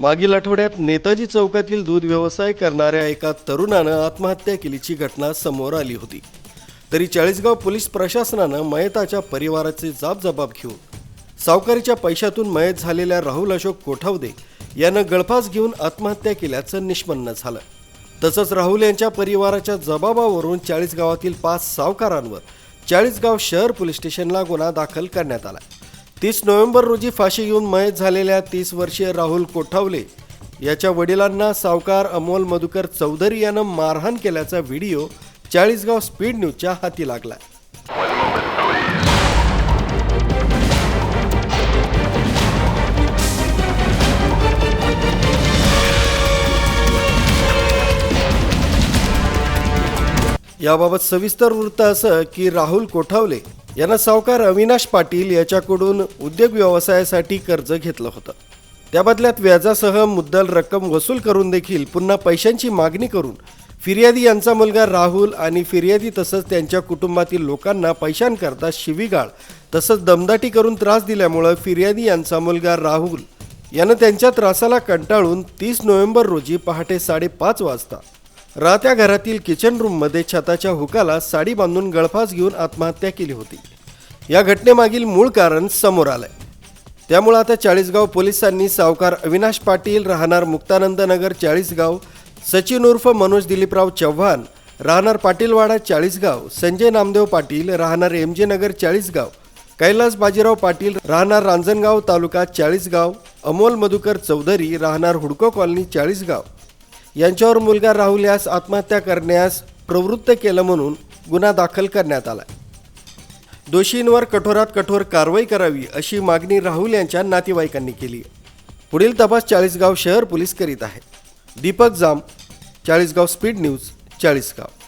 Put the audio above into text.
मागील आठवड्यात नेताजी चौकातील दूध व्यवसाय करणाऱ्या एका तरुणानं आत्महत्या केलीची घटना समोर आली होती. तरी चाळीसगाव पोलीस प्रशासनानं मयताच्या परिवाराचे जाबजबाब घेऊन सावकारीच्या पैशातून मयत झालेल्या राहुल अशोक कोठावदे यानं गळफास घेऊन आत्महत्या केल्याचं निष्पन्न झालं. तसंच राहुल यांच्या परिवाराच्या जबाबावरून चाळीसगावातील पाच सावकारांवर चाळीसगाव शहर पोलीस स्टेशनला गुन्हा दाखल करण्यात आला. तीस नोव्हेंबर रोजी फाशी घेऊन मयत झालेल्या तीस वर्षीय राहुल कोठावले याच्या वडिलांना सावकार अमोल मधुकर चौधरी यानं मारहाण केल्याचा व्हिडिओ चाळीसगाव स्पीड न्यूजच्या हाती लागला याबाबत सविस्तर वृत्त असं की राहुल कोठावले यांना सावकार अविनाश पाटील याच्याकडून उद्योग व्यवसायासाठी कर्ज घेतलं होतं. त्या बदल्यात व्याजासह मुद्दल रक्कम वसूल करून देखील पुन्हा पैशांची मागणी करून फिर्यादी यांचा मुलगा राहुल आणि फिर्यादी तसंच त्यांच्या कुटुंबातील लोकांना पैशांकरता शिवीगाळ तसंच दमदाटी करून त्रास दिल्यामुळं फिर्यादी यांचा मुलगा राहुल यानं त्यांच्या त्रासाला कंटाळून तीस नोव्हेंबर रोजी पहाटे साडेपाच वाजता राहत्या घरातील किचन रूममध्ये छताच्या हुकाला साडी बांधून गळफास घेऊन आत्महत्या केली होती. या घटनेमागील मूळ कारण समोर आलंय. त्यामुळे आता चाळीसगाव पोलिसांनी सावकार अविनाश पाटील राहणार मुक्तानंद नगर चाळीसगाव सचिन उर्फ मनोज दिलीपराव चव्हाण राहणार पाटीलवाडा चाळीसगाव संजय नामदेव पाटील राहणार एम जे नगर चाळीसगाव कैलास बाजीराव पाटील राहणार रांजणगाव तालुका चाळीसगाव अमोल मधुकर चौधरी राहणार हुडको कॉलनी चाळीसगाव यांच्यावर मुलगा राहुल यास आत्महत्या करण्यास प्रवृत्त केलं म्हणून गुन्हा दाखल करण्यात आला दोषींवर कठोरात कठोर कारवाई करावी अशी मागणी राहुल यांच्या नातेवाईकांनी केली पुढील तपास चाळीसगाव शहर पोलीस करीत आहेत दीपक जाम चाळीसगाव स्पीड न्यूज चाळीसगाव.